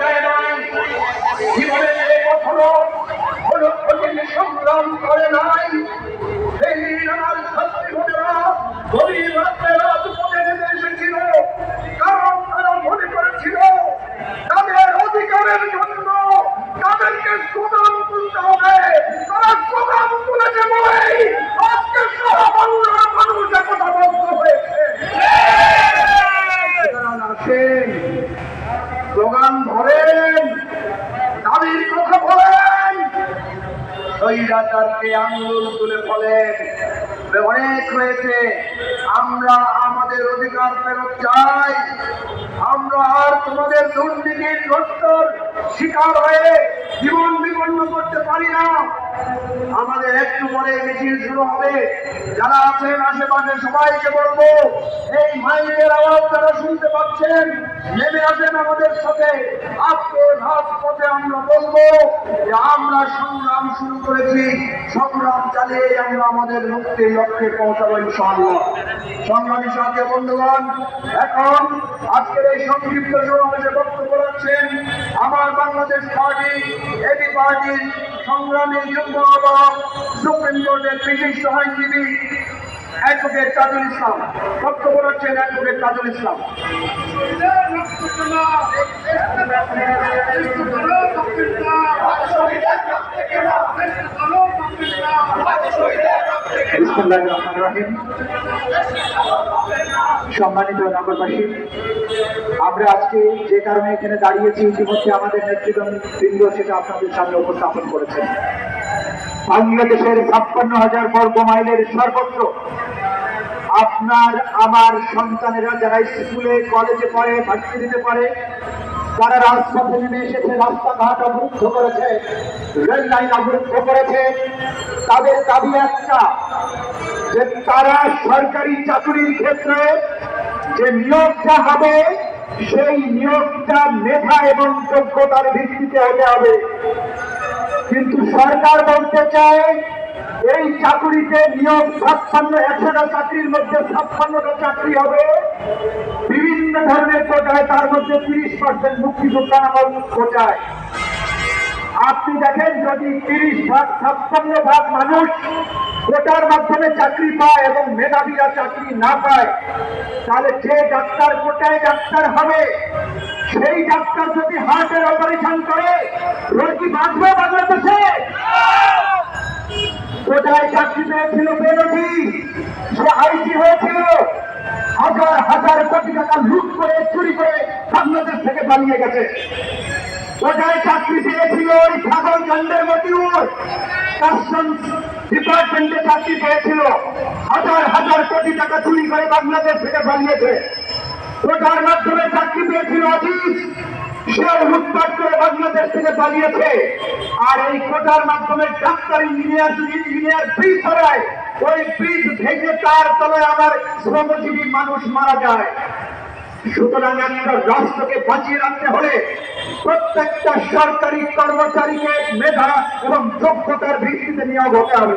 দেয় নাই জীবনে কখনো কোনো কঠিন সংগ্রাম করে নাই। সেই আমার তাদের অধিকারের জন্য তাদেরকে স্লোগান তুলতে হবে। তারা স্লোগান তুলেছে বলেই আজকে সারা মানুষ একতা বন্ধ হয়েছে স্লোগান ধরেন। দাবির কথা বলেন। স্বৈরাচারকে আন্দোলন তুলে বলেন অনেক হয়েছে, আমরা আমাদের অধিকার ফেরত চাই। আমরা আর তোমাদের দুর্নীতির শিকার হয়ে জীবন বিপন্ন করতে আমাদের একটু পরে মিছিল শুরু হবে। যারা আছেন আশেপাশে সবাইকে বলব, এই মাইকের আওয়াজ যারা শুনতে পাচ্ছেন, নেমে আসেন আমাদের সাথে। আজকে রাজপথে আমরা বলব আমরা সংগ্রাম শুরু করেছি। সংগ্রাম চালিয়ে আমরা আমাদের মুক্তির লক্ষ্যে পৌঁছাবো ইনশাআল্লাহ। সংগ্রামী সাথে বন্ধুগণ, এখন আজকের এই সংক্ষিপ্ত সমাবেশে বক্তব্য রাখছেন আমার বাংলাদেশ পার্টি, এবি পার্টির সংগ্রামী যুগ্ম আহ্বায়ক, সুপ্রিম কোর্টের বিশিষ্ট আইনজীবী অ্যাডভোকেট তাজুল ইসলাম। বক্তব্য রাখছেন অ্যাডভোকেট তাজুল ইসলাম। সম্মানিত নগরবাসী, আমরা আজকে যে কারণে এখানে দাঁড়িয়েছি, ইতিমধ্যে আমাদের নেতৃবৃন্দ সেটা আপনাদের সামনে উপস্থাপন করেছেন। বাংলাদেশের ছাপ্পান্ন হাজার বর্গ মাইলের সর্বত্র আপনার, আমার সন্তানেরা যারা স্কুলে, কলেজে পড়ে, ভার্সিটিতে পড়ে, তারা রাজপথে নেমে এসেছে, রাস্তাঘাট অবরুদ্ধ করেছে রেল লাইন অবরুদ্ধ করেছে। তাদের দাবি একটা যে তারা সরকারি চাকরির ক্ষেত্রে যে নিয়োগটা হবে, সেই নিয়োগটা মেধা এবং যোগ্যতার ভিত্তিতে হতে হবে। কিন্তু সরকার বলতে চায়, এই চাকরিতে নিয়োগ ছাপ্পান্ন, একশোটা চাকরির মধ্যে ছাপ্পান্নটা চাকরি হবে। বিভিন্ন ধরনের কোটায় তার মধ্যে তিরিশ পার্সেন্ট মুক্তিযোদ্ধা নামক কোটায়। আপনি দেখেন যদি তিরিশ ভাগ, ছাপ্পান্ন ভাগ মানুষ কোটার মাধ্যমে চাকরি পায় এবং মেধাবীরা চাকরি না পায়, তাহলে যে ডাক্তার কোটায় ডাক্তার হবে, সেই ডাক্তার যদি হার্টের অপারেশন করে, রোগী বাঁচবে বাংলাদেশে? কোটায় চাকরি পেয়েছিল বেরোজি সে আইসি হয়েছিল, হাজার হাজার কোটি টাকা লুট করে, চুরি করে বাংলাদেশ থেকে পালিয়ে গেছে। কোটায় চাকরি পেয়েছিল ওই ছাগল চন্দ্রের মতিউর? ডিপার্টমেন্টে চাকরি পেয়েছিল। হাজার হাজার কোটি টাকা চুরি করে বাংলাদেশ থেকে পালিয়েছে। কোটার মাধ্যমে চাকরি পেয়েছিল অজিত? সেও লুটপাট করে বাংলাদেশ থেকে পালিয়েছে। আর এই কোটার মাধ্যমে ডাক্তার, ইঞ্জিনিয়ার ইঞ্জিনিয়ার ব্রিজ হরায় ওই ব্রিজ ভেঙে তার তলায় আমার শ্রমজীবী মানুষ মারা যায়। সুতরাং একটা রাষ্ট্রকে বাঁচিয়ে রাখতে হলে প্রত্যেকটা সরকারি কর্মচারীকে মেধা এবং যোগ্যতার ভিত্তিতে নিয়োগ হতে হবে।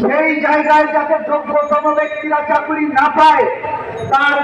সেই জায়গায় যাতে যোগ্যতম ব্যক্তিরা চাকরি না পায়, তার